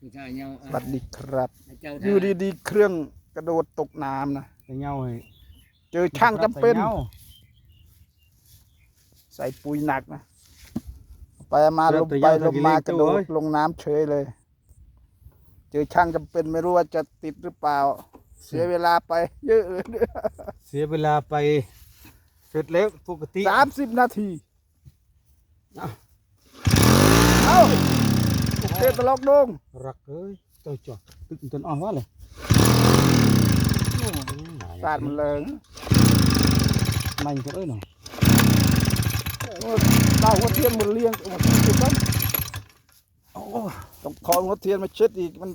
ผู้ชายเงาสวัสดีครับเจ้าอยู่ดีๆ เครื่องกระโดดตกน้ำนะไปเหงาให้เจอช่างจำเป็นใส่หงาใส่ปุ๋ยหนักนะ ไปมาลงไปลงมากระโดดลงน้ำเฉยเลย เจอช่างจำเป็นไม่รู้ว่าจะติดหรือเปล่า เสียเวลาไป เยอะเลยเสียเวลาไปเสร็จแล้วปกติสามสิบนาทีอ้าวเอ้า โอเคตลกดงรักเอ้ยเจ้าจ่อตึกจนอ่อนว่าเลยสาดมันเลยมันก็เอ้ยเนาะโอ้ยเต้าหัวเทียนมันเลี้ยงหมดทุกคนโอ้ต้องคองหัวเทียนมาเช็ดอีกมัน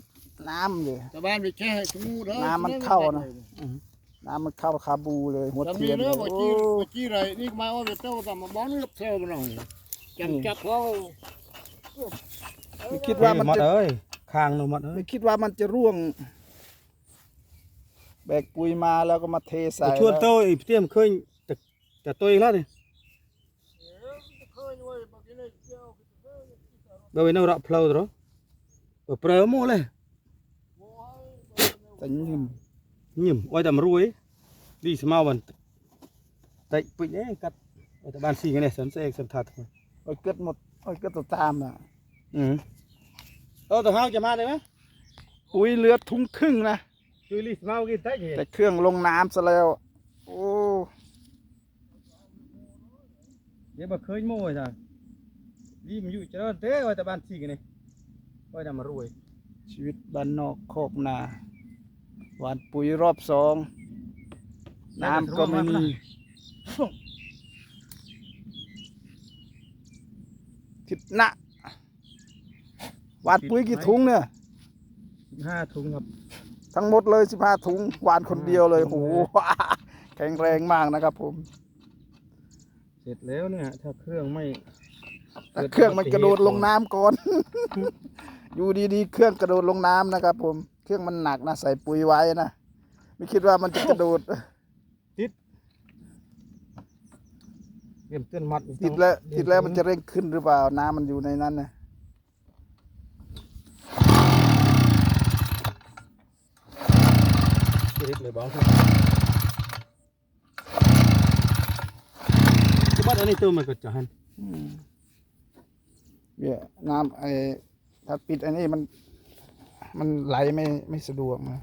น้ำเลยชาวบ้านไปแค่สมูเด้อน้ำมันเข้านะน้ำมันเข้าคาบูเลยหัวทำเทีนี่ยนเด้อบ่โอ้จี้บ่จี้ไรนี่มาว่าเจ้าตามมาบ้อนกับเซลมันหน่อยจับจับเขา ไม่คิดว่ามันหมดจะเอ้ยคางหนูหมดเอ้ไม่ยคิดว่ามันจะร่วง แบกปุยมาแล้วก็มาเทใส่ชวนแล้วโต้ยเตี้ยมเคยแต่แต่โตัวเองแล้วนี่เบลนเอาระเพลาตัวเบอเปลือหมูเลยแต่ยิ่มยิ่มไว้แต่มารวยดีสมาวันแต่ปุ๋ยเนี่ยกัดแต่บ้านสี่กันเนี่ยสันเซกสันทัดไอ้เกิดหมดไอ้เกิดตัวตามอะ อืม เออตัวเฮาจะมาได้ไหมอุ้ยเรือทุ่งครึ่งนะคือลิสมากินได้แต่เครื่องลงน้ำซะแล้ว โอ้เดี๋ยวมาเคยโม่จ้ะรีมอยู่จะรอดเด้อไว้แต่บ้านสี่กันนี่ไว้นำมารวย ชีวิตบ้านนอกโคกนาหวานปุ๋ยรอบสอง น้ำก็ไม่มีทิศนัก หวานปุ๋ยกี่ถุงเนี่ย5ถุងครับ ทั้งหมดเลยสิบห้าถุงหวานคนเดียวเลยโหแข็งแรงมากนะครับ ผม เสร็จแล้วเนี่ย ถ้าเครื่องไม่แต่เครื่องมันกระโดดลงน้ำก่อน อยู่ดีๆ เครื่องกระโดดลงน้ำนะครับ ผม เครื่องมันหนักนะใส่ปุ๋ยไว้นะ ไม่คิดว่ามันจะกระโดดเตรียมเตือนมัดติดแล้ว ติดแล้วมันจะเร่งขึ้นหรือเปล่า น้ำมันอยู่ในนั้นนะ รีบ เลยบับที่บ้านอันนี้ตัวมันก็จะหันเนี่ยน้ำไอ้ถ้าปิดอันนี้มัน มันไหลไม่ไม่สะดวกนะ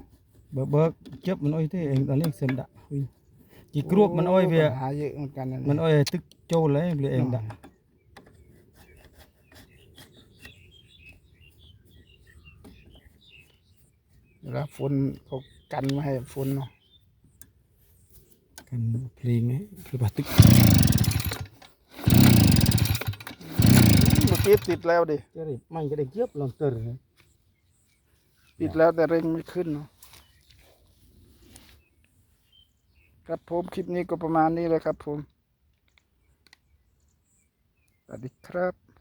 เบิกเบิกเจ็บมันอ้อยที่เองตอนนี้เสร็จดะจีกรวบมันอ้อยเบียหายเยอะเหมือนกันมันอ้อยตึกโจ้เลยเบียเองดะเวลาฝนเขา กันไม่ให้ฝนเนาะกันเพลงไงเพลงบาตึกเก็บติดแล้วดิจะได้มันจะได้เก็บลองเตอร์นติดแล้วแต่เร่งไม่ขึ้นเนาะครับผมคลิปนี้ก็ประมาณนี้เลยครับผมสวัสดีครับ